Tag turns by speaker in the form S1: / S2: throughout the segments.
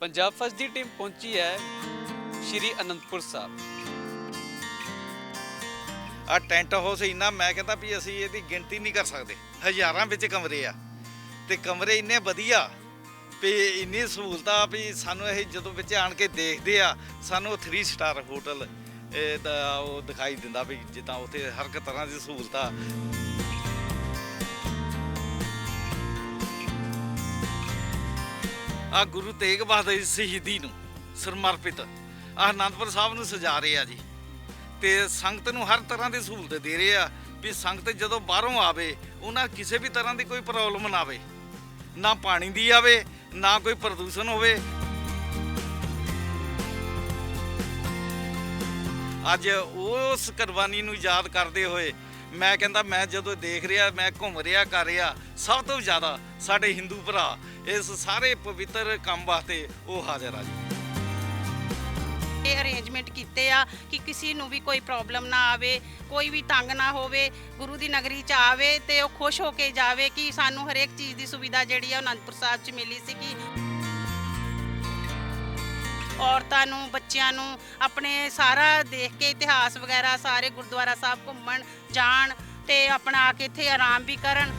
S1: Punjab first ਦੀ team ਪਹੁੰਚੀ ਹੈ ਸ਼੍ਰੀ ਅਨੰਦਪੁਰ ਸਾਹਿਬ।
S2: ਆ ਟੈਂਟ ਹਾਊਸ ਇੰਨਾ, ਮੈਂ ਕਹਿੰਦਾ ਵੀ ਅਸੀਂ ਇਹਦੀ ਗਿਣਤੀ ਨਹੀਂ ਕਰ ਸਕਦੇ। ਹਜ਼ਾਰਾਂ ਵਿੱਚ ਕਮਰੇ ਆ। ਤੇ ਕਮਰੇ ਇੰਨੇ ਵਧੀਆ ਵੀ ਇੰਨੀ ਸਹੂਲਤਾਂ ਵੀ ਸਾਨੂੰ ਇਹ ਜਦੋਂ ਵਿੱਚ ਆਣ ਕੇ ਦੇਖਦੇ ਆ, ਸਾਨੂੰ 3 ਸਟਾਰ ਹੋਟਲ ਇਹ ਦਾ ਉਹ ਦਿਖਾਈ ਦਿੰਦਾ ਵੀ ਜਿੱਦਾਂ ਉੱਥੇ ਹਰ ਇੱਕ ਤਰ੍ਹਾਂ ਦੀ ਸਹੂਲਤਾਂ। ਆ ਗੁਰੂ ਤੇਗ ਬਹਾਦਰ ਦੀ ਸ਼ਹੀਦੀ ਨੂੰ ਸਮਰਪਿਤ। ਆ ਆਨੰਦਪੁਰ ਸਾਹਿਬ ਨੂੰ ਸਜਾ ਰਹੇ ਆ ਜੀ। ਤੇ ਸੰਗਤ ਨੂੰ ਹਰ ਤਰ੍ਹਾਂ ਦੀ ਸਹੂਲਤ ਦੇ ਰਹੇ ਆ ਵੀ ਸੰਗਤ ਜਦੋਂ ਬਾਹਰੋਂ ਆਵੇ, ਉਹਨਾਂ ਕਿਸੇ ਵੀ ਤਰ੍ਹਾਂ ਦੀ ਕੋਈ ਪ੍ਰੋਬਲਮ ਨਾ ਆਵੇ। ਨਾ ਪਾਣੀ ਦੀ ਆਵੇ, ਨਾ ਕੋਈ ਪ੍ਰਦੂਸ਼ਣ ਹੋਵੇ। ਅੱਜ ਉਸ ਕੁਰਬਾਨੀ ਨੂੰ ਯਾਦ ਕਰਦੇ ਹੋਏ ਮੈਂ ਕਹਿੰਦਾ ਮੈਂ ਜਦੋਂ ਦੇਖ ਰਿਹਾ, ਮੈਂ ਘੁੰਮ ਰਿਹਾ, ਕਰ ਰਿਹਾ, ਸਭ ਤੋਂ ਜ਼ਿਆਦਾ ਸਾਡੇ ਹਿੰਦੂ ਭਰਾ ਇਸ ਸਾਰੇ ਪਵਿੱਤਰ ਕੰਮ ਵਾਸਤੇ ਉਹ ਹਾਜ਼ਰ ਆ ਜੀ।
S3: ਇਹ ਅਰੇਂਜਮੈਂਟ ਕੀਤੇ ਆ ਕਿ ਕਿਸੇ ਨੂੰ ਵੀ ਕੋਈ ਪ੍ਰੋਬਲਮ ਨਾ ਆਵੇ, ਕੋਈ ਵੀ ਤੰਗ ਨਾ ਹੋਵੇ, ਗੁਰੂ ਦੀ ਨਗਰੀ ਚ ਆਵੇ ਤੇ ਉਹ ਖੁਸ਼ ਹੋ ਕੇ ਜਾਵੇ ਕਿ ਸਾਨੂੰ ਹਰੇਕ ਚੀਜ਼ ਦੀ ਸੁਵਿਧਾ ਜਿਹੜੀ ਆ ਅਨੰਦਪੁਰ ਸਾਹਿਬ ਚ ਮਿਲੀ ਸੀਗੀ। ਔਰਤਾਂ ਨੂੰ, ਬੱਚਿਆਂ ਨੂੰ, ਆਪਣੇ ਸਾਰਾ ਦੇਖ ਕੇ ਇਤਿਹਾਸ ਵਗੈਰਾ, ਸਾਰੇ ਗੁਰਦੁਆਰਾ ਸਾਹਿਬ ਘੁੰਮਣ, ਜਾਣ ਤੇ ਆਪਣਾ ਆ ਕੇ ਇੱਥੇ ਆਰਾਮ ਵੀ ਕਰਨ।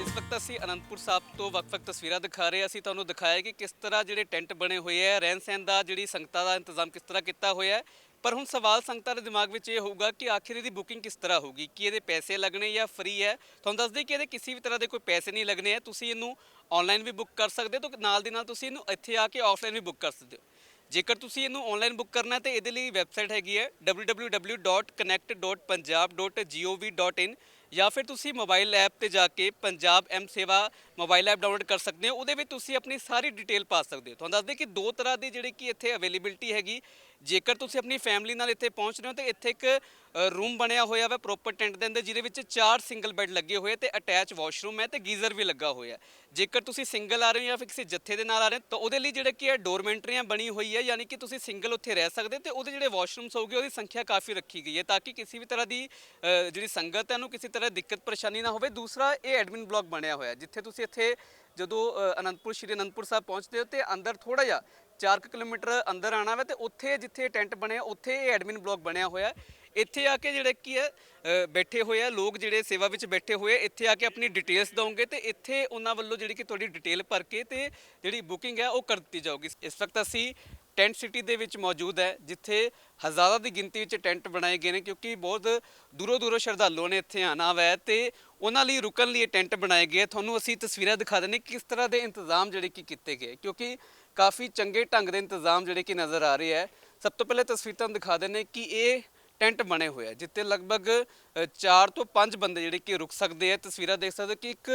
S1: ਇਸ ਵਕਤ ਅਸੀਂ ਅਨੰਦਪੁਰ ਸਾਹਿਬ ਤੋਂ ਵੱਖ-ਵੱਖ ਤਸਵੀਰਾਂ ਦਿਖਾ ਰਹੇ ਹਾਂ। ਅਸੀਂ ਤੁਹਾਨੂੰ ਦਿਖਾਇਆ ਕਿ ਕਿਸ ਤਰ੍ਹਾਂ ਜਿਹੜੇ ਟੈਂਟ ਬਣੇ ਹੋਏ ਹੈ ਰਹਿਣ ਸਹਿਣ ਦਾ ਜਿਹੜੀ ਸੰਗਤਾਂ ਦਾ ਇੰਤਜ਼ਾਮ ਕਿਸ ਤਰ੍ਹਾਂ ਕੀਤਾ ਹੋਇਆ ਹੈ। ਪਰ ਹੁਣ ਸਵਾਲ ਸੰਗਤਾਂ ਦੇ ਦਿਮਾਗ ਵਿੱਚ ਇਹ ਹੋਊਗਾ ਕਿ ਆਖਿਰ ਇਹਦੀ ਬੁਕਿੰਗ ਕਿਸ ਤਰ੍ਹਾਂ ਹੋਊਗੀ? ਕੀ ਇਹਦੇ ਪੈਸੇ ਲੱਗਣੇ ਜਾਂ ਫ੍ਰੀ ਹੈ? ਤੁਹਾਨੂੰ ਦੱਸ ਦਈਏ ਕਿ ਇਹਦੇ ਕਿਸੇ ਵੀ ਤਰ੍ਹਾਂ ਦੇ ਕੋਈ ਪੈਸੇ ਨਹੀਂ ਲੱਗਣੇ ਹੈ ਤੁਸੀਂ ਇਹਨੂੰ ਆਨਲਾਈਨ ਵੀ ਬੁੱਕ ਕਰ ਸਕਦੇ ਹੋ ਤੇ ਨਾਲ ਦੀ ਨਾਲ ਤੁਸੀਂ ਇਹਨੂੰ ਇੱਥੇ ਆ ਕੇ ਆਫਲਾਈਨ ਵੀ ਬੁੱਕ ਕਰ ਸਕਦੇ ਹੋ। ਜੇਕਰ ਤੁਸੀਂ ਇਹਨੂੰ ਆਨਲਾਈਨ ਬੁੱਕ ਕਰਨਾ ਹੈ ਤੇ ਇਹਦੇ ਲਈ ਵੈਬਸਾਈਟ ਹੈਗੀ ਹੈ www.connect.punjab.gov.in ਜਾਂ ਫਿਰ ਤੁਸੀਂ ਮੋਬਾਈਲ ਐਪ ਤੇ ਜਾ ਕੇ Punjab M Sewa mobile app download ਕਰ ਸਕਦੇ ਹੋ, ਉਹਦੇ ਵਿੱਚ ਤੁਸੀਂ ਆਪਣੀ ਸਾਰੀ ਡਿਟੇਲ ਪਾ ਸਕਦੇ ਹੋ। ਤੁਹਾਨੂੰ ਦੱਸਦੇ ਕਿ ਦੋ ਤਰ੍ਹਾਂ ਦੀ ਜਿਹੜੀ ਕਿ ਇੱਥੇ ਅਵੇਲੇਬਿਲਟੀ ਹੈਗੀ, ਜੇਕਰ ਤੁਸੀਂ ਆਪਣੀ ਫੈਮਿਲੀ ਨਾਲ ਇੱਥੇ ਪਹੁੰਚ ਰਹੇ ਹੋ ਤਾਂ ਇੱਥੇ ਇੱਕ ਰੂਮ ਬਣਿਆ ਹੋਇਆ ਵਾ ਪ੍ਰੋਪਰ ਟੈਂਟ ਦੇ ਅੰਦਰ, ਜਿਹਦੇ ਵਿੱਚ ਚਾਰ ਸਿੰਗਲ ਬੈੱਡ ਲੱਗੇ ਹੋਏ ਤੇ ਅਟੈਚ ਵਾਸ਼ਰੂਮ ਹੈ ਤੇ ਗੀਜ਼ਰ ਵੀ ਲੱਗਾ ਹੋਇਆ। ਜੇਕਰ ਤੁਸੀਂ ਸਿੰਗਲ ਆ ਰਹੇ ਹੋ ਜਾਂ ਫਿਰ ਕਿਸੇ ਜੱਥੇ ਦੇ ਨਾਲ ਆ ਰਹੇ ਹੋ, ਤਾਂ ਉਹਦੇ ਲਈ ਜਿਹੜਾ ਕਿ ਹੈ ਡੋਰਮੈਂਟਰੀਆਂ ਬਣੀ ਹੋਈ ਹੈ ਯਾਨੀ ਕਿ ਤੁਸੀਂ ਸਿੰਗਲ ਉੱਥੇ ਰਹਿ ਸਕਦੇ ਤੇ ਉਹਦੇ ਜਿਹੜੇ ਵਾਸ਼ਰੂਮਸ ਹੋਗੇ ਉਹਦੀ ਸੰਖਿਆ ਕਾਫੀ ਰੱਖੀ ਗਈ ਹੈ ਤਾਂ ਕਿ ਕਿਸੇ ਵੀ ਤਰ੍ਹਾਂ ਦੀ ਜਿਹੜੀ ਸੰਗਤ ਹੈ ਉਹਨੂੰ ਕਿਸੇ ਤਰ੍ਹਾਂ ਦੀ ਦਿੱਕਤ, ਪਰੇਸ਼ਾਨੀ ਨਾ ਹੋਵੇ। ਦੂਸਰਾ, ਇਹ ਐਡਮਿਨ ਬਲਾਕ ਬਣਿਆ ਹੋਇਆ, ਜਿੱਥੇ ਤੁਸੀਂ ਇੱਥੇ ਜਦੋਂ ਅਨੰਦਪੁਰ, ਸ਼੍ਰੀ ਅਨੰਦਪੁਰ ਸਾਹਿਬ ਪਹੁੰਚਦੇ ਹੋ ਤੇ ਅੰਦਰ ਥੋੜਾ ਜਿਹਾ 4 ਕਿਲੋਮੀਟਰ ਅੰਦਰ ਆਣਾ ਵਾ ਤੇ ਉੱਥੇ ਜਿੱਥੇ ਟੈਂਟ ਬਣਿਆ, ਉੱਥੇ ਇਹ ਐਡਮਿਨ ਬਲਾਕ ਬਣਿਆ ਹੋਇਆ। ਇੱਥੇ ਆ ਕੇ ਜਿਹੜੇ ਕੀ ਹੈ ਬੈਠੇ ਹੋਏ ਆ ਲੋਕ ਜਿਹੜੇ ਸੇਵਾ ਵਿੱਚ ਬੈਠੇ ਹੋਏ ਇੱਥੇ ਆ ਕੇ ਆਪਣੀ ਡਿਟੇਲਸ ਦਵੋਗੇ ਤੇ ਇੱਥੇ ਉਹਨਾਂ ਵੱਲੋਂ ਜਿਹੜੀ ਕਿ ਤੁਹਾਡੀ ਡਿਟੇਲ ਭਰ ਕੇ ਤੇ ਜਿਹੜੀ ਬੁਕਿੰਗ ਹੈ ਉਹ ਕਰ ਦਿੱਤੀ ਜਾਊਗੀ। ਇਸ ਵਕਤ ਅਸੀਂ ਟੈਂਟ ਸਿਟੀ ਦੇ ਵਿੱਚ ਮੌਜੂਦ ਹੈ, ਜਿੱਥੇ ਹਜ਼ਾਰਾਂ ਦੀ ਗਿਣਤੀ ਵਿੱਚ ਟੈਂਟ ਬਣਾਏ ਗਏ ਨੇ, ਕਿਉਂਕਿ ਬਹੁਤ ਦੂਰੋਂ ਦੂਰੋਂ ਸ਼ਰਧਾਲੂਆਂ ਨੇ ਇੱਥੇ ਆਣਾ ਵੈ ਤੇ ਉਹਨਾਂ ਲਈ ਰੁਕਣ ਲਈ ਇਹ ਟੈਂਟ ਬਣਾਏ ਗਏ ਤੁਹਾਨੂੰ ਅਸੀਂ ਤਸਵੀਰਾਂ ਦਿਖਾ ਦਿੰਦੇ ਕਿਸ ਤਰ੍ਹਾਂ ਦੇ ਇੰਤਜ਼ਾਮ ਜਿਹੜੇ ਕਿ ਕੀਤੇ ਗਏ, ਕਿਉਂਕਿ ਕਾਫੀ ਚੰਗੇ ਢੰਗ ਦੇ ਇੰਤਜ਼ਾਮ ਜਿਹੜੇ ਕਿ ਨਜ਼ਰ ਆ ਰਹੇ ਹੈ ਸਭ ਤੋਂ ਪਹਿਲੇ ਤਸਵੀਰ ਤੁਹਾਨੂੰ ਦਿਖਾ ਦਿੰਦੇ ਕਿ ਇਹ ਟੈਂਟ ਬਣੇ ਹੋਏ ਆ, ਜਿੱਥੇ ਲਗਭਗ 4 ਤੋਂ 5 ਬੰਦੇ ਜਿਹੜੇ ਕਿ ਰੁਕ ਸਕਦੇ ਆ। ਤਸਵੀਰਾਂ ਦੇਖ ਸਕਦੇ ਕਿ ਇੱਕ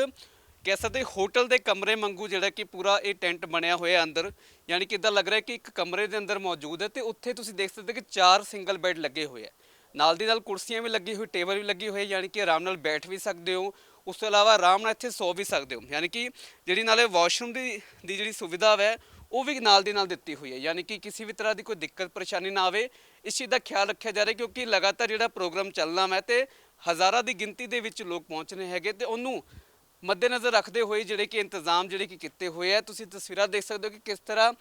S1: ਕਹਿ ਸਕਦੇ ਹੋਟਲ ਦੇ ਕਮਰੇ ਵਾਂਗੂ ਜਿਹੜਾ ਕਿ ਪੂਰਾ ਇਹ ਟੈਂਟ ਬਣਿਆ ਹੋਇਆ ਅੰਦਰ, ਯਾਨੀ ਕਿ ਇਦਾਂ ਲੱਗ ਰਿਹਾ ਕਿ ਇੱਕ ਕਮਰੇ ਦੇ ਅੰਦਰ ਮੌਜੂਦ ਹੈ ਤੇ ਉੱਥੇ ਤੁਸੀਂ ਦੇਖ ਸਕਦੇ ਹੋ ਕਿ ਚਾਰ ਸਿੰਗਲ ਬੈੱਡ ਲੱਗੇ ਹੋਏ ਆ ਨਾਲ ਦੀ ਨਾਲ ਕੁਰਸੀਆਂ ਵੀ ਲੱਗੀ ਹੋਈ, ਟੇਬਲ ਵੀ ਲੱਗੀ ਹੋਈ ਯਾਨੀ ਕਿ ਆਰਾਮ ਨਾਲ ਬੈਠ ਵੀ ਸਕਦੇ ਹੋ। ਉਸ ਤੋਂ ਇਲਾਵਾ ਆਰਾਮ ਨਾਲ ਇੱਥੇ ਸੌ ਵੀ ਸਕਦੇ ਹੋ, ਯਾਨੀ ਕਿ ਜਿਹੜੀ ਨਾਲੇ ਵਾਸ਼ਰੂਮ ਦੀ ਦੀ ਜਿਹੜੀ ਸੁਵਿਧਾ ਹੈ ਉਹ ਵੀ ਨਾਲ ਦੀ ਨਾਲ ਦਿੱਤੀ ਹੋਈ ਹੈ। ਯਾਨੀ ਕਿ ਕਿਸੇ ਵੀ ਤਰ੍ਹਾਂ ਦੀ ਕੋਈ ਦਿੱਕਤ, ਪਰੇਸ਼ਾਨੀ ਨਾ ਆਵੇ, ਇਸ ਚੀਜ਼ ਦਾ ਖਿਆਲ ਰੱਖਿਆ ਜਾ ਰਿਹਾ ਕਿਉਂਕਿ ਲਗਾਤਾਰ ਜਿਹੜਾ ਪ੍ਰੋਗਰਾਮ ਚੱਲਣਾ ਹੈ ਤੇ ਹਜ਼ਾਰਾਂ ਦੀ ਗਿਣਤੀ ਦੇ ਵਿੱਚ ਲੋਕ ਪਹੁੰਚਣੇ ਹੈਗੇ ਤੇ ਉਹਨੂੰ ਮੱਦੇਨਜ਼ਰ ਰੱਖਦੇ ਹੋਏ ਜਿਹੜੇ ਕਿ ਇੰਤਜ਼ਾਮ ਜਿਹੜੇ ਕਿ ਕੀਤੇ ਹੋਏ ਆ, ਤੁਸੀਂ ਤਸਵੀਰਾਂ ਦੇਖ ਸਕਦੇ ਹੋ ਕਿ ਕਿਸ ਤਰ੍ਹਾਂ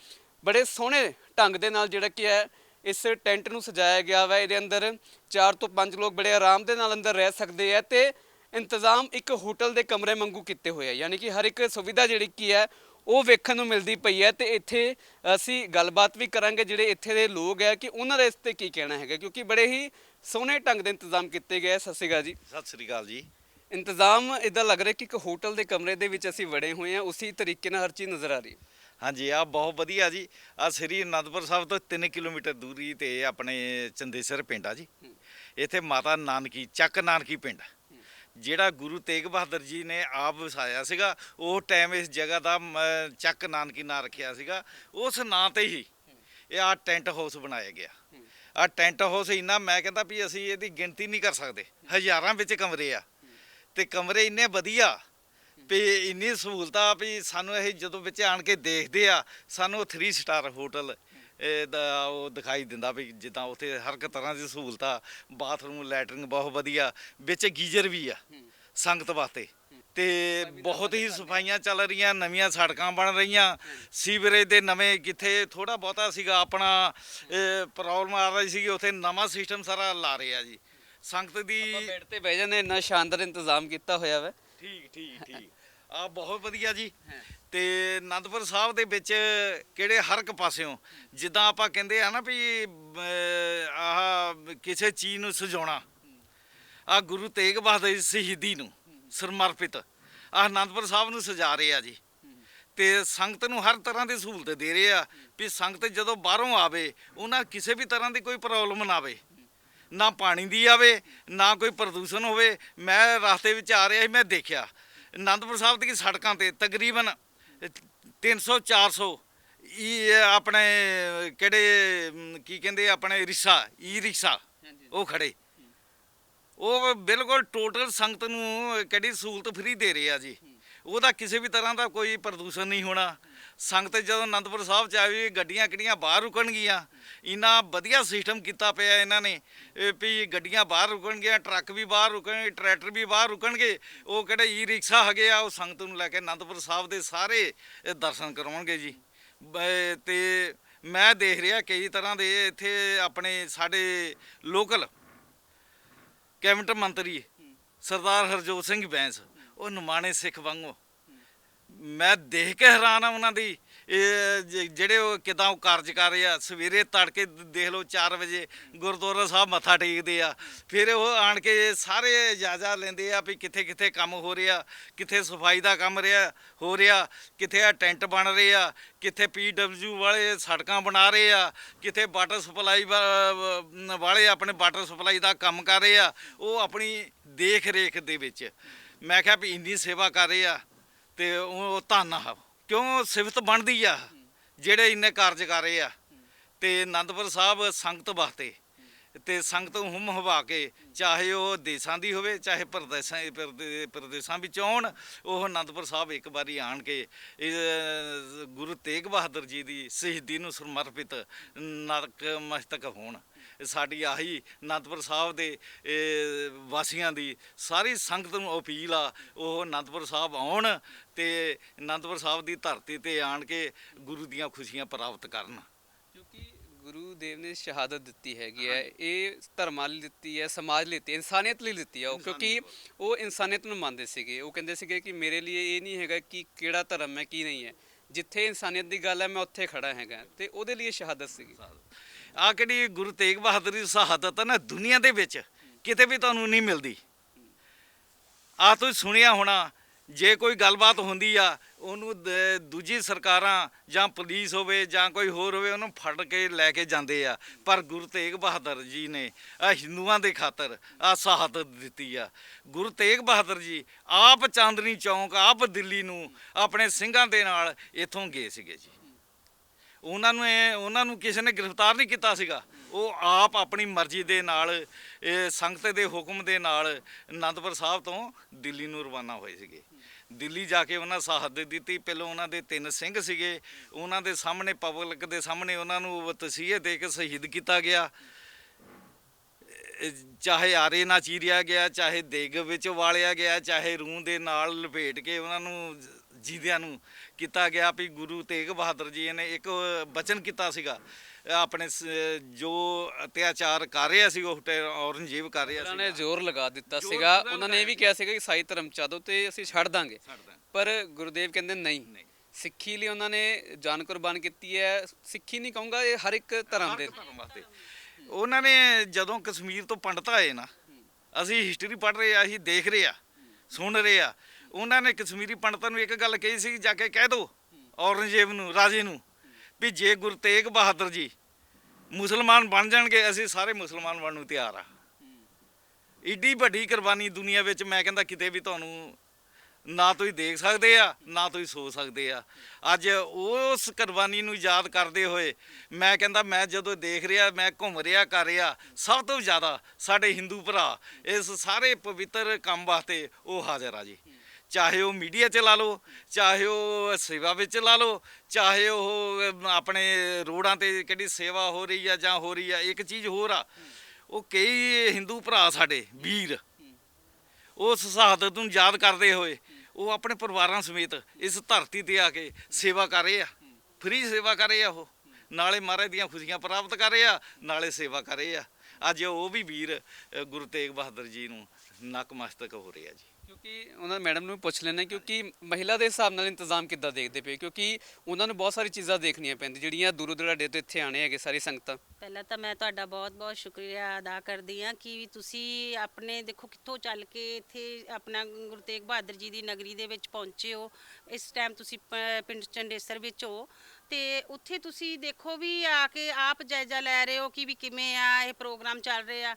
S1: ਬੜੇ ਸੋਹਣੇ ਢੰਗ ਦੇ ਨਾਲ ਜਿਹੜਾ ਕਿ ਹੈ, ਇਸ ਟੈਂਟ ਨੂੰ ਸਜਾਇਆ ਗਿਆ ਵਾ। ਇਹਦੇ ਅੰਦਰ 4 ਤੋਂ 5 ਲੋਕ ਬੜੇ ਆਰਾਮ ਦੇ ਨਾਲ ਅੰਦਰ ਰਹਿ ਸਕਦੇ ਆ ਤੇ ਇੰਤਜ਼ਾਮ ਇੱਕ ਹੋਟਲ ਦੇ ਕਮਰੇ ਵਾਂਗੂ ਕੀਤੇ ਹੋਏ ਆ। ਯਾਨੀ ਕਿ ਹਰ ਇੱਕ ਸੁਵਿਧਾ ਜਿਹੜੀ ਕੀ ਹੈ, ਉਹ ਵੇਖਣ ਨੂੰ ਮਿਲਦੀ ਪਈ ਹੈ ਤੇ ਇੱਥੇ ਅਸੀਂ ਗੱਲਬਾਤ ਵੀ ਕਰਾਂਗੇ ਜਿਹੜੇ ਇੱਥੇ ਦੇ ਲੋਕ ਹੈ ਕਿ ਉਹਨਾਂ ਦਾ ਇਸ ਤੇ ਕੀ ਕਹਿਣਾ ਹੈਗਾ, ਕਿਉਂਕਿ ਬੜੇ ਹੀ ਸੋਹਣੇ ਢੰਗ ਦੇ ਇੰਤਜ਼ਾਮ ਕੀਤੇ ਗਏ ਆ। ਸਤਿ ਸ਼੍ਰੀ ਅਕਾਲ ਜੀ।
S2: ਸਤਿ ਸ੍ਰੀ ਅਕਾਲ ਜੀ।
S1: ਇੰਤਜ਼ਾਮ ਇਦਾਂ ਲੱਗ ਰਿਹਾ ਕਿ ਇੱਕ ਹੋਟਲ ਦੇ ਕਮਰੇ ਦੇ ਵਿੱਚ ਅਸੀਂ ਵੜੇ ਹੋਏ ਹਾਂ, ਉਸੇ ਤਰੀਕੇ ਨਾਲ ਹਰ ਚੀਜ਼ ਨਜ਼ਰ ਆ ਰਹੀ ਹੈ।
S2: ਹਾਂਜੀ ਆ ਬਹੁਤ ਵਧੀਆ ਜੀ। ਆ ਸ੍ਰੀ ਅਨੰਦਪੁਰ ਸਾਹਿਬ ਤੋਂ 3 ਕਿਲੋਮੀਟਰ ਦੂਰੀ ਤੇ ਆਪਣੇ ਚੰਦੇਸਰ ਪਿੰਡ ਆ ਜੀ। ਇੱਥੇ ਮਾਤਾ ਨਾਨਕੀ, ਚੱਕ ਨਾਨਕੀ ਪਿੰਡ ਜਿਹੜਾ ਗੁਰੂ ਤੇਗ ਬਹਾਦਰ ਜੀ ਨੇ ਆਪ ਵਸਾਇਆ ਸੀਗਾ, ਉਹ ਟਾਈਮ ਇਸ ਜਗ੍ਹਾ ਦਾ ਚੱਕ ਨਾਨਕੀ ਨਾਂ ਰੱਖਿਆ ਸੀਗਾ। ਉਸ ਨਾਂ ਤੇ ਹੀ ਇਹ ਆ ਟੈਂਟ ਹਾਊਸ ਬਣਾਇਆ ਗਿਆ। ਆ ਟੈਂਟ ਹਾਊਸ ਇੰਨਾ ਮੈਂ ਕਹਿੰਦਾ ਵੀ ਅਸੀਂ ਇਹਦੀ ਗਿਣਤੀ ਨਹੀਂ ਕਰ ਸਕਦੇ। ਹਜ਼ਾਰਾਂ ਵਿੱਚ ਕਮਰੇ ਆ। ਤੇ ਕਮਰੇ ਇੰਨੇ ਵਧੀਆ ਵੀ ਇੰਨੀ ਸਹੂਲਤਾਂ ਵੀ ਸਾਨੂੰ ਇਹ ਜਦੋਂ ਵਿੱਚ ਆਣ ਕੇ ਦੇਖਦੇ ਆ ਸਾਨੂੰ 3 ਸਟਾਰ ਹੋਟਲ ਇਹ ਦਾ ਉਹ ਦਿਖਾਈ ਦਿੰਦਾ ਵੀ ਜਿੱਦਾਂ ਉੱਥੇ ਹਰ ਇੱਕ ਤਰ੍ਹਾਂ ਦੀ ਸਹੂਲਤਾਂ ਬਾਥਰੂਮ ਲੈਟਰਿੰਗ ਬਹੁਤ ਵਧੀਆ ਵਿੱਚ ਗੀਜ਼ਰ ਵੀ ਆ ਸੰਗਤ ਵਾਸਤੇ। ਤੇ ਬਹੁਤ ਹੀ ਸਫਾਈਆਂ ਚੱਲ ਰਹੀਆਂ ਨਵੀਆਂ ਸੜਕਾਂ ਬਣ ਰਹੀਆਂ ਸੀਵਰੇਜ ਦੇ ਨਵੇਂ ਕਿੱਥੇ ਥੋੜਾ ਬਹੁਤਾ ਸੀਗਾ ਆਪਣਾ ਪ੍ਰੋਬਲਮ ਆ ਰਹੀ ਸੀਗੀ ਉੱਥੇ ਨਵਾਂ ਸਿਸਟਮ ਸਾਰਾ ਲਾ ਰਹੇ ਆ ਜੀ। ਸੰਗਤ ਦੀ
S1: ਬੈਠ ਤੇ ਬਹਿ ਜਾਂਦੇ ਇੰਨਾ ਸ਼ਾਨਦਾਰ ਇੰਤਜ਼ਾਮ ਕੀਤਾ ਹੋਇਆ ਵਾ।
S2: ਠੀਕ ਠੀਕ ਠੀਕ। ਆ ਬਹੁਤ ਵਧੀਆ ਜੀ। ਤੇ ਆਨੰਦਪੁਰ ਸਾਹਿਬ ਦੇ ਵਿੱਚ ਕਿਹੜੇ ਹਰ ਇੱਕ ਪਾਸਿਓਂ ਜਿੱਦਾਂ ਆਪਾਂ ਕਹਿੰਦੇ ਆ ਨਾ ਵੀ ਅਹ, ਆਹ ਕਿਸੇ ਚੀਜ਼ ਨੂੰ ਸਜਾਉਣਾ ਆ ਗੁਰੂ ਤੇਗ ਬਹਾਦਰ ਦੀ ਸ਼ਹੀਦੀ ਨੂੰ ਸਮਰਪਿਤ ਆ ਆਨੰਦਪੁਰ ਸਾਹਿਬ ਨੂੰ ਸਜਾ ਰਹੇ ਆ ਜੀ। ਤੇ ਸੰਗਤ ਨੂੰ ਹਰ ਤਰ੍ਹਾਂ ਦੀ ਸਹੂਲਤ ਦੇ ਰਹੇ ਆ ਵੀ ਸੰਗਤ ਜਦੋਂ ਬਾਹਰੋਂ ਆਵੇ ਉਹਨਾਂ ਕਿਸੇ ਵੀ ਤਰ੍ਹਾਂ ਦੀ ਕੋਈ ਪ੍ਰੋਬਲਮ ਨਾ ਆਵੇ। ਨਾ ਪਾਣੀ ਦੀ ਆਵੇ ਨਾ ਕੋਈ ਪ੍ਰਦੂਸ਼ਣ ਹੋਵੇ। ਮੈਂ ਰਸਤੇ ਵਿੱਚ ਆ ਰਿਹਾ ਸੀ ਮੈਂ ਦੇਖਿਆ। ਆਨੰਦਪੁਰ ਸਾਹਿਬ ਦੀ ਸੜਕਾਂ ਤੇ ਤਕਰੀਬਨ 300 400 ਇਹ ਆਪਣੇ ਕਿਹੜੇ ਕੀ ਕਹਿੰਦੇ ਆਪਣੇ ਰਿਕਸ਼ਾ ਈ ਰਿਕਸ਼ਾ ਉਹ ਖੜੇ। ਉਹ ਬਿਲਕੁਲ ਟੋਟਲ ਸੰਗਤ ਨੂੰ ਕਿਹੜੀ ਸਹੂਲਤ ਫ੍ਰੀ ਦੇ ਰਹੇ ਆ ਜੀ। ਉਹਦਾ ਕਿਸੇ ਵੀ ਤਰ੍ਹਾਂ ਦਾ ਕੋਈ ਪ੍ਰਦੂਸ਼ਣ ਨਹੀਂ ਹੋਣਾ। ਸੰਗਤ ਜਦੋਂ ਅਨੰਦਪੁਰ ਸਾਹਿਬ ਚ ਆਵੇ ਗੱਡੀਆਂ ਕਿਹੜੀਆਂ ਬਾਹਰ ਰੁਕਣਗੀਆਂ? ਇੰਨਾ ਵਧੀਆ ਸਿਸਟਮ ਕੀਤਾ ਪਿਆ ਇਹਨਾਂ ਨੇ। ਵੀ ਗੱਡੀਆਂ ਬਾਹਰ ਰੁਕਣਗੀਆਂ, ਟਰੱਕ ਵੀ ਬਾਹਰ ਰੁਕਣਗੇ ਟਰੈਕਟਰ ਵੀ ਬਾਹਰ ਰੁਕਣਗੇ। ਉਹ ਕਿਹੜੇ ਈ ਰਿਕਸ਼ਾ ਹੈਗੇ ਆ, ਉਹ ਸੰਗਤ ਨੂੰ ਲੈ ਕੇ ਅਨੰਦਪੁਰ ਸਾਹਿਬ ਦੇ ਸਾਰੇ ਦਰਸ਼ਨ ਕਰਾਉਣਗੇ ਜੀ। ਬ- ਤੇ ਮੈਂ ਦੇਖ ਰਿਹਾ ਕਈ ਤਰ੍ਹਾਂ ਦੇ ਇੱਥੇ ਆਪਣੇ ਸਾਡੇ ਲੋਕਲ ਕੈਬਨਿਟ ਮੰਤਰੀ ਸਰਦਾਰ ਹਰਜੋਤ ਸਿੰਘ ਬੈਂਸ, ਉਹ ਨਮਾਣੇ ਸਿੱਖ ਵਾਂਗੂ ਮੈਂ ਦੇਖ ਕੇ ਹੈਰਾਨ ਆ ਉਹਨਾਂ ਦੀ। ਇਹ ਜ- ਜਿਹੜੇ ਉਹ ਕਿਦਾਂ ਉਹ ਕਾਰਜ ਕਰ ਰਹੇ ਆ, ਸਵੇਰੇ ਤੜਕੇ ਦੇਖ ਲਓ 4 ਵਜੇ ਗੁਰਦੁਆਰਾ ਸਾਹਿਬ ਮੱਥਾ ਟੇਕਦੇ ਆ। ਫਿਰ ਉਹ ਆਣ ਕੇ ਸਾਰੇ ਇਜਾਜ਼ਤ ਲੈਂਦੇ ਆ ਵੀ ਕਿੱਥੇ ਕਿੱਥੇ ਕੰਮ ਹੋ ਰਿਹਾ, ਕਿੱਥੇ ਸਫ਼ਾਈ ਦਾ ਕੰਮ ਰਿਹਾ, ਹੋ ਰਿਹਾ, ਕਿੱਥੇ ਆ ਟੈਂਟ ਬਣ ਰਹੇ ਆ, ਕਿੱਥੇ ਪੀਡਬਲਯੂ ਵਾਲੇ ਸੜਕਾਂ ਬਣਾ ਰਹੇ ਆ, ਕਿੱਥੇ ਵਾਟਰ ਸਪਲਾਈ ਵਾਲੇ ਆਪਣੇ ਵਾਟਰ ਸਪਲਾਈ ਦਾ ਕੰਮ ਕਰ ਰਹੇ ਆ। ਉਹ ਆਪਣੀ ਦੇਖ ਰੇਖ ਦੇ ਵਿੱਚ। ਮੈਂ ਕਿਹਾ ਵੀ ਇੰਨੀ ਸੇਵਾ ਕਰ ਰਹੇ ਆ। ਤੇ ਉਹ ਧੰਨ ਆ। ਕਿਉਂ? ਸਿਫਤ ਬਣਦੀ ਆ। ਜਿਹੜੇ ਇੰਨੇ ਕਾਰਜ ਕਰ ਰਹੇ ਆ। ਤੇ ਆਨੰਦਪੁਰ ਸਾਹਿਬ ਸੰਗਤ ਵਾਸਤੇ। ਤੇ ਸੰਗਤ ਹੁਮ ਹਵਾ ਕੇ ਚਾਹੇ ਉਹ ਦੇਸ਼ਾਂ ਦੀ ਹੋਵੇ, ਚਾਹੇ ਪ੍ਰਦੇਸ਼ਾਂ, ਪ੍ਰਦੇ- ਪ੍ਰਦੇਸ਼ਾਂ ਵਿੱਚ ਆਉਣ ਉਹ ਆਨੰਦਪੁਰ ਸਾਹਿਬ ਇੱਕ ਵਾਰੀ ਆਣ ਕੇ ਗੁਰੂ ਤੇਗ ਬਹਾਦਰ ਜੀ ਦੀ ਸ਼ਹੀਦੀ ਨੂੰ ਸਮਰਪਿਤ ਨਰਕ ਮਸਤਕ ਹੋਣ। ਸਾਡੀ ਆਹੀ ਅਨੰਦਪੁਰ ਸਾਹਿਬ ਦੇ ਵਾਸੀਆਂ ਦੀ ਸਾਰੀ ਸੰਗਤ ਨੂੰ ਅਪੀਲ ਆ ਉਹ ਅਨੰਦਪੁਰ ਸਾਹਿਬ ਆਉਣ ਤੇ ਅਨੰਦਪੁਰ ਸਾਹਿਬ ਦੀ ਧਰਤੀ ਤੇ ਆਣ ਕੇ ਗੁਰੂ ਦੀਆਂ ਖੁਸ਼ੀਆਂ ਪ੍ਰਾਪਤ ਕਰਨ।
S1: ਕਿਉਂਕਿ ਗੁਰੂ ਦੇਵ ਨੇ ਸ਼ਹਾਦਤ ਦਿੱਤੀ ਹੈਗੀ ਹੈ ਇਹ ਧਰਮਾਂ ਲਈ ਦਿੱਤੀ ਹੈ ਸਮਾਜ ਲਈ ਦਿੱਤੀ ਇਨਸਾਨੀਅਤ ਲਈ ਦਿੱਤੀ ਹੈ ਉਹ ਕਿਉਂਕਿ ਉਹ ਇਨਸਾਨੀਅਤ ਨੂੰ ਮੰਨਦੇ ਸੀਗੇ। ਉਹ ਕਹਿੰਦੇ ਸੀਗੇ ਕਿ ਮੇਰੇ ਲਈ ਇਹ ਨਹੀਂ ਹੈਗਾ ਕਿ ਕਿਹੜਾ ਧਰਮ ਹੈ ਕੀ ਨਹੀਂ ਹੈ। ਜਿੱਥੇ ਇਨਸਾਨੀਅਤ ਦੀ ਗੱਲ ਹੈ ਮੈਂ ਉੱਥੇ ਖੜਾ ਹੈਗਾ ਤੇ ਉਹਦੇ ਲਈ ਸ਼ਹਾਦਤ ਸੀਗੀ।
S2: ਆ ਕਿਹੜੀ ਗੁਰੂ ਤੇਗ ਬਹਾਦਰ ਦੀ ਸ਼ਹਾਦਤ ਹੈ ਨਾ ਦੁਨੀਆ ਦੇ ਵਿੱਚ, ਕਿਤੇ ਵੀ ਤੁਹਾਨੂੰ ਨਹੀਂ ਮਿਲਦੀ। ਆ ਤੁਸੀਂ ਸੁਣਿਆ ਹੋਣਾ, ਜੇ ਕੋਈ ਗੱਲਬਾਤ ਹੁੰਦੀ ਆ, ਉਹਨੂੰ ਦੂਜੀ ਸਰਕਾਰਾਂ ਜਾਂ ਪੁਲਿਸ ਹੋਵੇ ਜਾਂ ਕੋਈ ਹੋਰ ਹੋਵੇ, ਉਹਨੂੰ ਫੜ ਕੇ ਲੈ ਕੇ ਜਾਂਦੇ ਆ। ਪਰ ਗੁਰੂ ਤੇਗ ਬਹਾਦਰ ਜੀ ਨੇ ਆ ਹਿੰਦੂਆਂ ਦੇ ਖਾਤਰ ਆ ਸ਼ਹਾਦਤ ਦਿੱਤੀ ਆ। ਗੁਰੂ ਤੇਗ ਬਹਾਦਰ ਜੀ ਆਪ ਚਾਂਦਨੀ ਚੌਂਕ, ਆਪ ਦਿੱਲੀ ਨੂੰ ਆਪਣੇ ਸਿੰਘਾਂ ਦੇ ਨਾਲ ਇੱਥੋਂ ਗਏ ਸੀਗੇ ਜੀ। ਉਹਨਾਂ ਨੂੰ ਇਹ- ਉਹਨਾਂ ਨੂੰ ਕਿਸੇ ਨੇ ਗ੍ਰਿਫਤਾਰ ਨਹੀਂ ਕੀਤਾ ਸੀਗਾ। ਉਹ ਆਪ ਆਪਣੀ ਮਰਜ਼ੀ ਦੇ ਨਾਲ, ਇਹ ਸੰਗਤ ਦੇ ਹੁਕਮ ਦੇ ਨਾਲ ਅਨੰਦਪੁਰ ਸਾਹਿਬ ਤੋਂ ਦਿੱਲੀ ਨੂੰ ਰਵਾਨਾ ਹੋਏ ਸੀਗੇ। ਦਿੱਲੀ ਜਾ ਕੇ ਉਹਨਾਂ ਸ਼ਹਾਦਤ ਦਿੱਤੀ। ਪਹਿਲਾਂ ਉਹਨਾਂ ਦੇ ਤਿੰਨ ਸਿੰਘ ਸੀਗੇ। ਉਹਨਾਂ ਦੇ ਸਾਹਮਣੇ ਪਬਲਿਕ ਦੇ ਸਾਹਮਣੇ ਉਹਨਾਂ ਨੂੰ ਤਸੀਹੇ ਦੇ ਕੇ ਸ਼ਹੀਦ ਕੀਤਾ ਗਿਆ। ਚਾਹੇ ਆਰੇ ਨਾਲ ਚੀਰਿਆ ਗਿਆ, ਚਾਹੇ ਦੇਗ ਵਿੱਚ ਵਾਲਿਆ ਗਿਆ, ਚਾਹੇ ਰੂਹ ਦੇ ਨਾਲ ਲਪੇਟ ਕੇ ਉਹਨਾਂ ਨੂੰ ਜੀਦਿਆਂ ਨੂੰ ਕੀਤਾ ਗਿਆ ਵੀ ਗੁਰੂ ਤੇਗ ਬਹਾਦਰ ਜੀ ਨੇ ਇੱਕ ਬਚਨ ਕੀਤਾ ਸੀਗਾ ਆਪਣੇ ਸ- ਜੋ ਅਤਿਆਚਾਰ ਕਰ ਰਿਹਾ ਸੀ ਉਹ ਟੈ- ਔਰੰਗਜ਼ੇਬ ਕਰ ਰਿਹਾ
S1: ਉਹਨਾਂ
S2: ਸੀ
S1: ਨੇ ਜ਼ੋਰ ਲਗਾ ਦਿੱਤਾ
S2: ਜ਼ੋਰ
S1: ਸੀਗਾ।
S2: ਪੂਰਾ
S1: ਉਹਨਾਂ ਨੇ ਇਹ ਵੀ ਕਿਹਾ ਸੀਗਾ ਕਿ ਸਾਈ ਧਰਮ ਚਾਦੋ ਤੇ ਅਸੀਂ ਛੱਡ ਦਾਂਗੇ। ਪਰ ਗੁਰਦੇਵ ਕਹਿੰਦੇ ਨਹੀਂ।
S2: ਨਹੀਂ।
S1: ਸਿੱਖੀ ਲਈ ਉਹਨਾਂ ਨੇ ਜਾਨ ਕੁਰਬਾਨ ਕੀਤੀ ਹੈ। ਸਿੱਖੀ ਨਹੀਂ ਕਹੂੰਗਾ ਇਹ ਹਰ ਇੱਕ ਧਰਮ ਦੇ।
S2: ਧਰਮ ਵਾਸਤੇ। ਉਹਨਾਂ ਨੇ ਜਦੋਂ ਕਸ਼ਮੀਰ ਤੋਂ ਪੰਡਤ ਆਏ ਨਾ ਅਸੀਂ ਹਿਸਟਰੀ ਪੜ੍ਹ ਰਹੇ ਆ ਅਸੀਂ ਦੇਖ ਰਹੇ ਆ ਸੁਣ ਰਹੇ ਆ ਉਹਨਾਂ ਨੇ ਕਸ਼ਮੀਰੀ ਪੰਡਤਾਂ ਨੂੰ ਇੱਕ ਗੱਲ ਕਹੀ ਸੀ, ਜਾ ਕੇ ਕਹਿ ਦਿਓ ਔਰੰਗਜ਼ੇਬ ਨੂੰ, ਰਾਜੇ ਨੂੰ, ਵੀ ਜੇ ਗੁਰੂ ਤੇਗ ਬਹਾਦਰ ਜੀ ਮੁਸਲਮਾਨ ਬਣ ਜਾਣਗੇ, ਅਸੀਂ ਸਾਰੇ ਮੁਸਲਮਾਨ ਬਣਨ ਨੂੰ ਤਿਆਰ ਆ। ਈਡੀ ਵੱਡੀ ਕੁਰਬਾਨੀ ਦੁਨੀਆ ਵਿੱਚ ਮੈਂ ਕਹਿੰਦਾ ਕਿਤੇ ਵੀ ਤੁਹਾਨੂੰ ਨਾ ਤੁਸੀਂ ਦੇਖ ਸਕਦੇ ਆ, ਨਾ ਤੁਸੀਂ ਸੋ ਸਕਦੇ ਆ। ਅੱਜ ਉਸ ਕੁਰਬਾਨੀ ਨੂੰ ਯਾਦ ਕਰਦੇ ਹੋਏ ਮੈਂ ਕਹਿੰਦਾ ਮੈਂ ਜਦੋਂ ਦੇਖ ਰਿਹਾ, ਮੈਂ ਘੁੰਮ ਰਿਹਾ, ਕਰ ਰਿਹਾ, ਸਭ ਤੋਂ ਜ਼ਿਆਦਾ ਸਾਡੇ ਹਿੰਦੂ ਭਰਾ ਇਸ ਸਾਰੇ ਪਵਿੱਤਰ ਕੰਮ ਵਾਸਤੇ ਉਹ ਹਾਜ਼ਰ ਆ ਜੀ। ਚਾਹੇ ਉਹ ਮੀਡੀਆ 'ਚ ਲਾ ਲਓ, ਚਾਹੇ ਉਹ ਸੇਵਾ ਵਿੱਚ ਲਾ ਲਓ, ਚਾਹੇ ਉਹ ਆਪਣੇ ਰੋਡਾਂ ਤੇ ਕਿਹੜੀ ਸੇਵਾ ਹੋ ਰਹੀ ਆ ਜਾਂ ਹੋ ਰਹੀ ਆ, ਇੱਕ ਚੀਜ਼ ਹੋਰ ਆ, ਉਹ ਕਈ ਹਿੰਦੂ ਭਰਾ ਸਾਡੇ, ਵੀਰ, ਉਸ ਸ਼ਹਾਦਤ ਨੂੰ ਯਾਦ ਕਰਦੇ ਹੋਏ, ਉਹ ਆਪਣੇ ਪਰਿਵਾਰਾਂ ਸਮੇਤ ਇਸ ਧਰਤੀ ਤੇ ਆ ਕੇ ਸੇਵਾ ਕਰ ਰਹੇ ਆ, ਫ੍ਰੀ ਸੇਵਾ ਕਰ ਰਹੇ ਆ ਉਹ, ਨਾਲੇ ਮਹਾਰਾਜ ਦੀਆਂ ਖੁਸ਼ੀਆਂ ਪ੍ਰਾਪਤ ਕਰ ਰਹੇ ਆ, ਨਾਲੇ ਸੇਵਾ ਕਰ ਰਹੇ ਆ, ਅੱਜ ਉਹ ਵੀ ਵੀਰ ਗੁਰੂ ਤੇਗ ਬਹਾਦਰ ਜੀ ਨੂੰ ਨਕਮਸਤਕ ਹੋ ਰਹੇ ਆ ਜੀ।
S1: ਕਿਉਂਕਿ ਉਹਨਾਂ ਮੈਡਮ ਨੂੰ ਵੀ ਪੁੱਛ ਲੈਣਾ ਕਿਉਂਕਿ ਮਹਿਲਾ ਦੇ ਹਿਸਾਬ ਨਾਲ ਇੰਤਜ਼ਾਮ ਕਿੱਦਾਂ ਦੇਖਦੇ ਪਏ ਕਿਉਂਕਿ ਉਹਨਾਂ ਨੂੰ ਬਹੁਤ ਸਾਰੀ ਚੀਜ਼ਾਂ ਦੇਖਣੀਆਂ ਪੈਂਦੀਆਂ, ਜਿਹੜੀਆਂ ਦੂਰੋਂ ਦੁਰਾਡੇ ਤੋਂ ਇੱਥੇ ਆਣੇ ਹੈਗੇ ਸਾਰੀ ਸੰਗਤਾਂ।
S3: ਪਹਿਲਾਂ ਤਾਂ ਮੈਂ ਤੁਹਾਡਾ ਬਹੁਤ-ਬਹੁਤ ਸ਼ੁਕਰੀਆ ਅਦਾ ਕਰਦੀ ਹਾਂ ਕਿ ਤੁਸੀਂ ਆਪਣੇ ਦੇਖੋ ਕਿੱਥੋਂ ਚੱਲ ਕੇ ਇੱਥੇ ਆਪਣਾ ਗੁਰੂ ਤੇਗ ਬਹਾਦਰ ਜੀ ਦੀ ਨਗਰੀ ਦੇ ਵਿੱਚ ਪਹੁੰਚੇ ਹੋ। ਇਸ ਟਾਈਮ ਤੁਸੀਂ ਪ- ਪਿੰਡ ਚੰਡੇਸਰ ਵਿੱਚ ਹੋ। ਤੇ ਉੱਥੇ ਤੁਸੀਂ ਦੇਖੋ ਵੀ ਆ ਕੇ ਆਪ ਜਾਇਜ਼ਾ ਲੈ ਰਹੇ ਹੋ ਕਿ ਵੀ ਕਿਵੇਂ ਆ, ਇਹ ਪ੍ਰੋਗਰਾਮ ਚੱਲ ਰਹੇ। ਆ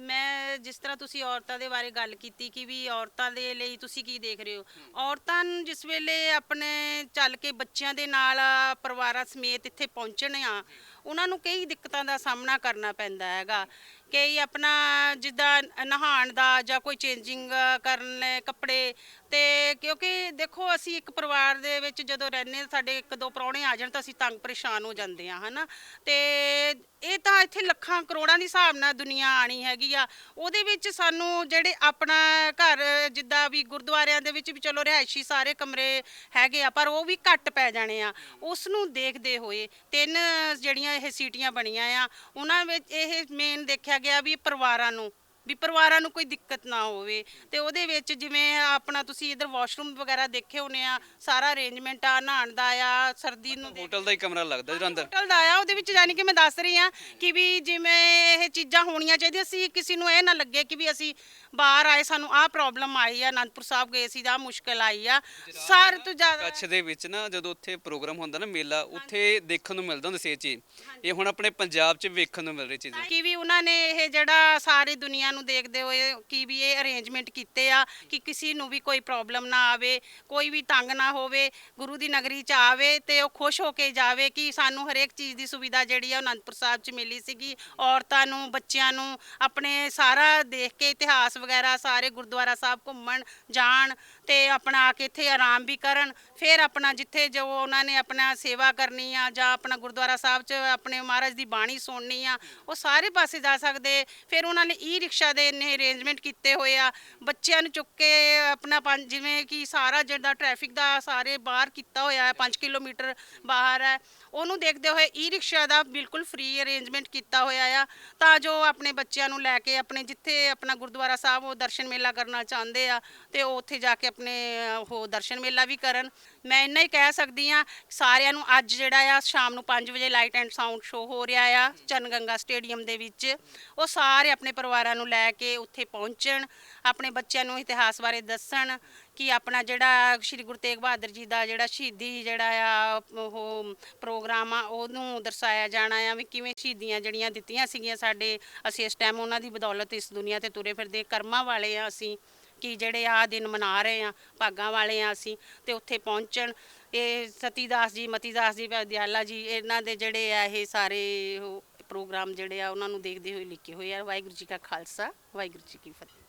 S3: ਮੈਂ ਜਿਸ ਤਰ੍ਹਾਂ ਤੁਸੀਂ ਔਰਤਾਂ ਦੇ ਬਾਰੇ ਗੱਲ ਕੀਤੀ ਕਿ ਵੀ ਔਰਤਾਂ ਦੇ ਲਈ ਤੁਸੀਂ ਕੀ ਦੇਖ ਰਹੇ ਹੋ? ਔਰਤਾਂ ਨੂੰ ਜਿਸ ਵੇਲੇ ਆਪਣੇ ਚੱਲ ਕੇ ਬੱਚਿਆਂ ਦੇ ਨਾਲ ਪਰਿਵਾਰਾਂ ਸਮੇਤ ਇੱਥੇ ਪਹੁੰਚਣੇ ਆ, ਉਹਨਾਂ ਨੂੰ ਕਈ ਦਿੱਕਤਾਂ ਦਾ ਸਾਹਮਣਾ ਕਰਨਾ ਪੈਂਦਾ ਹੈਗਾ। ਕਈ ਆਪਣਾ ਜਿੱਦਾਂ ਨਹਾਉਣ ਦਾ ਜਾਂ ਕੋਈ ਚੇਂਜਿੰਗ ਕਰਨ ਲਈ ਕੱਪੜੇ ਤੇ ਕਿਉਂਕਿ ਦੇਖੋ, ਅਸੀਂ ਇੱਕ ਪਰਿਵਾਰ ਦੇ ਵਿੱਚ ਜਦੋਂ ਰਹਿੰਦੇ ਸਾਡੇ ਇੱਕ ਦੋ ਪ੍ਰਾਹੁਣੇ ਆ ਜਾਣ ਤਾਂ ਅਸੀਂ ਤੰਗ ਪਰੇਸ਼ਾਨ ਹੋ ਜਾਂਦੇ ਆ ਹਨਾ? ਤੇ ਇਹ ਤਾਂ ਇੱਥੇ ਲੱਖਾਂ, ਕਰੋੜਾਂ ਦੀ ਹਿਸਾਬ ਨਾਲ ਦੁਨੀਆ ਆਣੀ ਹੈਗੀ ਆ। ਉਹਦੇ ਵਿੱਚ ਸਾਨੂੰ ਜਿਹੜੇ ਆਪਣਾ ਘਰ, ਜਿੱਦਾਂ ਵੀ ਗੁਰਦੁਆਰਿਆਂ ਦੇ ਵਿੱਚ ਵੀ ਚਲੋ ਰਿਹਾਇਸ਼ੀ ਸਾਰੇ ਕਮਰੇ ਹੈਗੇ ਆ, ਪਰ ਉਹ ਵੀ ਘੱਟ ਪੈ ਜਾਣੇ ਆ। ਉਸ ਨੂੰ ਦੇਖਦੇ ਹੋਏ ਤਿੰਨ ਜਿਹੜੀਆਂ ਇਹ ਸੀਟੀਆਂ ਬਣੀਆਂ ਆ, ਉਹਨਾਂ ਵਿੱਚ ਇਹ ਮੇਨ ਦੇਖਿਆ ਗਿਆ ਵੀ ਪਰਿਵਾਰਾਂ ਨੂੰ। ਵੀ ਪਰਿਵਾਰਾਂ ਨੂੰ ਕੋਈ ਦਿੱਕਤ ਨਾ ਹੋਵੇ। ਤੇ ਉਹਦੇ ਵਿੱਚ ਜਿਵੇਂ ਆਪਣਾ ਤੁਸੀਂ ਇਧਰ ਵਾਸ਼ਰੂਮ ਵਗੈਰਾ ਦੇਖੇ ਹੋਣੇ ਆ ਸਾਰਾ ਅਰੇਂਜਮੈਂਟ ਆ ਨਹਾਉਣ ਦਾ ਆ ਸਰਦੀ ਨੂੰ
S1: ਹੋਟਲ ਦਾ ਹੀ ਕਮਰਾ ਲੱਗਦਾ ਜਿਹੜਾ ਅੰਦਰ?
S3: ਹੋਟਲ ਦਾ ਆ ਉਹਦੇ ਵਿੱਚ ਯਾਨੀ ਕਿ ਮੈਂ ਦੱਸ ਰਹੀ ਆ ਕਿ ਵੀ ਜਿਵੇਂ ਇਹ ਚੀਜ਼ਾਂ ਹੋਣੀਆਂ ਚਾਹੀਦੀਆਂ ਸੀ ਕਿਸੇ ਨੂੰ ਇਹ ਨਾ ਲੱਗੇ ਕਿ ਵੀ ਅਸੀਂ ਬਾਹਰ ਆਏ ਸਾਨੂੰ ਆਹ ਪ੍ਰੋਬਲਮ ਆਈ ਆ ਅਨੰਦਪੁਰ ਸਾਹਿਬ ਗਏ ਸੀ ਦਾ ਮੁਸ਼ਕਲ ਆਈ ਆ। ਸਾਰੇ ਤੋਂ ਜ਼ਿਆਦਾ
S1: ਕੱਛ ਦੇ ਵਿੱਚ ਨਾ ਜਦੋਂ ਉੱਥੇ ਪ੍ਰੋਗਰਾਮ ਹੁੰਦਾ ਨਾ ਮੇਲਾ ਉੱਥੇ ਦੇਖਣ ਨੂੰ ਮਿਲਦਾ ਹੁੰਦਾ ਸੀ ਇਹ ਚੀਜ਼। ਇਹ ਹੁਣ ਆਪਣੇ ਪੰਜਾਬ 'ਚ ਵੇਖਣ ਨੂੰ ਮਿਲ ਰਹੀ ਚੀਜ਼ਾਂ।
S3: ਕਿ ਵੀ ਉਹਨਾਂ ਨੇ ਇਹ ਜਿਹੜਾ ਸਾਰੀ ਦੁਨੀਆ ਨੂੰ ਦੇਖਦੇ ਹੋਏ ਕਿ ਵੀ ਇਹ ਅਰੇਂਜਮੈਂਟ ਕੀਤੇ ਆ, ਕਿ ਕਿਸੇ ਨੂੰ ਵੀ ਕੋਈ ਪ੍ਰੋਬਲਮ ਨਾ ਆਵੇ, ਕੋਈ ਵੀ ਤੰਗ ਨਾ ਹੋਵੇ, ਗੁਰੂ ਦੀ ਨਗਰੀ ਚ ਆਵੇ ਤੇ ਉਹ ਖੁਸ਼ ਹੋ ਕੇ ਜਾਵੇ ਕਿ ਸਾਨੂੰ ਹਰੇਕ ਚੀਜ਼ ਦੀ ਸੁਵਿਧਾ ਜਿਹੜੀ ਆ ਉਹ ਅਨੰਦਪੁਰ ਸਾਹਿਬ ਚ ਮਿਲੀ ਸੀਗੀ। ਔਰਤਾਂ ਨੂੰ, ਬੱਚਿਆਂ ਨੂੰ, ਆਪਣੇ ਸਾਰਾ ਦੇਖ ਕੇ ਇਤਿਹਾਸ ਵਗੈਰਾ, ਸਾਰੇ ਗੁਰਦੁਆਰਾ ਸਾਹਿਬ ਘੁੰਮਣ, ਜਾਣ ਤੇ ਆਪਣਾ ਆ ਕੇ ਇੱਥੇ ਆਰਾਮ ਵੀ ਕਰਨ, ਫਿਰ ਆਪਣਾ ਜਿੱਥੇ ਜੋ ਉਹਨਾਂ ਨੇ ਆਪਣਾ ਸੇਵਾ ਕਰਨੀ ਆ ਜਾਂ ਆਪਣਾ ਗੁਰਦੁਆਰਾ ਸਾਹਿਬ 'ਚ ਆਪਣੇ ਮਹਾਰਾਜ ਦੀ ਬਾਣੀ ਸੁਣਨੀ ਆ, ਉਹ ਸਾਰੇ ਪਾਸੇ ਜਾ ਸਕਦੇ। ਫਿਰ ਉਹਨਾਂ ਨੇ ਈ ਰਿਕਸ਼ਾ ਦੇ ਇੰਨੇ ਅਰੇਂਜਮੈਂਟ ਕੀਤੇ ਹੋਏ ਆ, ਬੱਚਿਆਂ ਨੂੰ ਚੁੱਕ ਕੇ ਆਪਣਾ ਪੰਜ, ਜਿਵੇਂ ਕਿ ਸਾਰਾ ਜਿਹੜਾ ਟ੍ਰੈਫਿਕ ਦਾ ਸਾਰੇ ਬਾਹਰ ਕੀਤਾ ਹੋਇਆ ਹੈ 5 ਕਿਲੋਮੀਟਰ ਬਾਹਰ ਹੈ, ਉਹਨੂੰ ਦੇਖਦੇ ਹੋਏ ਈ ਰਿਕਸ਼ਾ ਦਾ ਬਿਲਕੁਲ ਫ੍ਰੀ ਅਰੇਂਜਮੈਂਟ ਕੀਤਾ ਹੋਇਆ ਆ, ਤਾਂ ਜੋ ਆਪਣੇ ਬੱਚਿਆਂ ਨੂੰ ਲੈ ਕੇ ਆਪਣੇ ਜਿੱਥੇ ਆਪਣਾ ਗੁਰਦੁਆਰਾ ਸਾਹਿਬ, ਉਹ ਦਰਸ਼ਨ ਮੇਲਾ ਕਰਨਾ ਚਾਹੁੰਦੇ ਆ, ਤੇ ਉਹ ਉੱਥੇ ਜਾ ਕੇ ਆਪਣੇ ਆਪਣੇ ਉਹ ਦਰਸ਼ਨ ਮੇਲਾ ਵੀ ਕਰਨ। ਮੈਂ ਇੰਨਾ ਹੀ ਕਹਿ ਸਕਦੀ ਆ ਸਾਰਿਆਂ ਨੂੰ ਅੱਜ ਜਿਹੜਾ ਆ, ਸ਼ਾਮ ਨੂੰ 5 ਵਜੇ ਲਾਈਟ ਐਂਡ ਸਾਊਂਡ ਸ਼ੋਅ ਹੋ ਰਿਹਾ ਆ, ਚੰਨਗੰਗਾ ਸਟੇਡੀਅਮ ਦੇ ਵਿੱਚ। ਉਹ ਸਾਰੇ ਆਪਣੇ ਪਰਿਵਾਰਾਂ ਨੂੰ ਲੈ ਕੇ ਉੱਥੇ ਪਹੁੰਚਣ, ਆਪਣੇ ਬੱਚਿਆਂ ਨੂੰ ਇਤਿਹਾਸ ਬਾਰੇ ਦੱਸਣ ਕਿ ਆਪਣਾ ਜਿਹੜਾ ਸ੍ਰੀ ਗੁਰੂ ਤੇਗ ਬਹਾਦਰ ਜੀ ਦਾ ਜਿਹੜਾ ਸ਼ਹੀਦੀ ਜਿਹੜਾ ਆ, ਉਹ ਪ੍ਰੋਗਰਾਮ ਆ, ਉਹਨੂੰ ਦਰਸਾਇਆ ਜਾਣਾ ਆ ਵੀ ਕਿਵੇਂ ਸ਼ਹੀਦੀਆਂ ਜਿਹੜੀਆਂ ਦਿੱਤੀਆਂ ਸੀਗੀਆਂ ਸਾਡੇ, ਅਸੀਂ ਇਸ ਟਾਈਮ ਉਹਨਾਂ ਦੀ ਬਦੌਲਤ ਇਸ ਦੁਨੀਆ ਤੇ ਤੁਰੇ ਫਿਰਦੇ ਕਰਮਾਂ ਵਾਲੇ ਆ ਅਸੀਂ। ਕਿ ਜਿਹੜੇ ਆ ਦਿਨ ਮਨਾ ਰਹੇ ਆ, ਭਾਗਾਂ ਵਾਲੇ ਆ ਅਸੀਂ, ਤੇ ਉੱਥੇ ਪਹੁੰਚਣ। ਇਹ ਸਤੀਦਾਸ ਜੀ, ਮਤੀਦਾਸ ਜੀ, ਵਿਦਿਆਲਾ ਜੀ, ਇਹਨਾਂ ਦੇ ਜਿਹੜੇ ਆ ਇਹ ਸਾਰੇ ਉਹ ਪ੍ਰੋਗਰਾਮ ਜਿਹੜੇ ਆ, ਉਹਨਾਂ ਨੂੰ ਦੇਖਦੇ ਹੋਏ ਲਿਖੇ ਹੋਏ ਆ। ਵਾਹਿਗੁਰੂ ਜੀ ਕਾ ਖਾਲਸਾ, ਵਾਹਿਗੁਰੂ ਜੀ ਕੀ ਫਤਿਹ।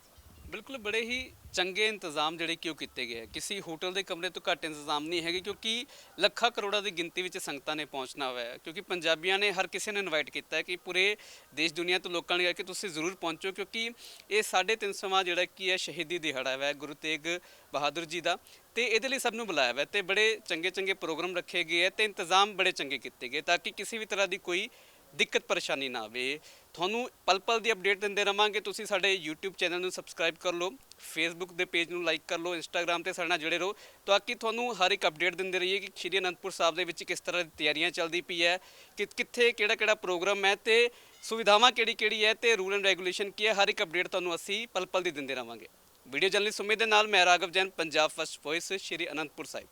S1: ਬਿਲਕੁਲ ਬੜੇ ਹੀ ਚੰਗੇ ਇੰਤਜ਼ਾਮ ਜਿਹੜੇ ਕਿ ਉਹ ਕੀਤੇ ਗਏ ਹੈ ਕਿਸੇ ਹੋਟਲ ਦੇ ਕਮਰੇ ਤੋਂ ਘੱਟ ਇੰਤਜ਼ਾਮ ਨਹੀਂ ਹੈਗੇ, ਕਿਉਂਕਿ ਲੱਖਾਂ ਕਰੋੜਾਂ ਦੀ ਗਿਣਤੀ ਵਿੱਚ ਸੰਗਤਾਂ ਨੇ ਪਹੁੰਚਣਾ ਹੋਇਆ ਹੈ। ਕਿਉਂਕਿ ਪੰਜਾਬੀਆਂ ਨੇ ਹਰ ਕਿਸੇ ਨੂੰ ਇਨਵਾਈਟ ਕੀਤਾ ਹੈ ਕਿ ਪੂਰੇ ਦੇਸ਼, ਦੁਨੀਆ ਤੋਂ ਲੋਕਾਂ ਨੇ ਕਿਹਾ ਕਿ ਤੁਸੀਂ ਜ਼ਰੂਰ ਪਹੁੰਚੋ, ਕਿਉਂਕਿ ਇਹ 350ਵਾਂ ਜਿਹੜਾ ਕੀ ਹੈ ਸ਼ਹੀਦੀ ਦਿਹਾੜਾ ਹੈ ਗੁਰੂ ਤੇਗ ਬਹਾਦਰ ਜੀ ਦਾ। ਤੇ ਇਹਦੇ ਲਈ ਸਭ ਨੂੰ ਬੁਲਾਇਆ ਹੋਇਆ ਤੇ ਬੜੇ ਚੰਗੇ ਚੰਗੇ ਪ੍ਰੋਗਰਾਮ ਰੱਖੇ ਗਏ ਹੈ ਤੇ ਇੰਤਜ਼ਾਮ ਬੜੇ ਚੰਗੇ ਕੀਤੇ ਗਏ, ਤਾਂ ਕਿ ਕਿਸੇ ਵੀ ਤਰ੍ਹਾਂ ਦੀ ਕੋਈ ਦਿੱਕਤ ਪਰੇਸ਼ਾਨੀ ਨਾ ਆਵੇ। ਤੁਹਾਨੂੰ ਪਲ ਪਲ ਦੀ ਅਪਡੇਟ ਦਿੰਦੇ ਰਵਾਂਗੇ। ਤੁਸੀਂ ਸਾਡੇ YouTube ਚੈਨਲ ਨੂੰ ਸਬਸਕ੍ਰਾਈਬ ਕਰ ਲਓ, Facebook ਦੇ ਪੇਜ ਨੂੰ ਲਾਈਕ ਕਰ ਲਓ, Instagram ਤੇ ਸਾਡੇ ਨਾਲ ਜੁੜੇ ਰਹੋ, ਤਾਂ ਕਿ ਤੁਹਾਨੂੰ ਹਰ ਇੱਕ ਅਪਡੇਟ ਦਿੰਦੇ ਰਹੀਏ ਕਿ ਸ਼੍ਰੀ ਅਨੰਦਪੁਰ ਸਾਹਿਬ ਦੇ ਵਿੱਚ ਕਿਸ ਤਰ੍ਹਾਂ ਦੀ ਤਿਆਰੀਆਂ ਚੱਲਦੀ ਪਈ ਹੈ, ਕਿ ਕਿੱਥੇ ਕਿਹੜਾ ਕਿਹੜਾ ਪ੍ਰੋਗਰਾਮ ਹੈ ਤੇ ਸੁਵਿਧਾਵਾਂ ਕਿਹੜੀ ਕਿਹੜੀ ਹੈ ਤੇ ਰੂਲ ਐਂਡ ਰੈਗੂਲੇਸ਼ਨ ਕੀ ਹੈ, ਹਰ ਇੱਕ ਅਪਡੇਟ ਤੁਹਾਨੂੰ ਅਸੀਂ ਪਲ ਪਲ ਦੀ ਦਿੰਦੇ ਰਵਾਂਗੇ। ਵੀਡੀਓ ਜਰਨਲਿਸਟ ਸੁਮੇਧ ਦੇ ਨਾਲ, ਮੈਂ ਰਾਘਵ ਜੈਨ, ਪੰਜਾਬ ਫਸਟ ਵੌਇਸ ਸ਼੍ਰੀ ਅਨੰਦਪੁਰ ਸਾਹਿਬ।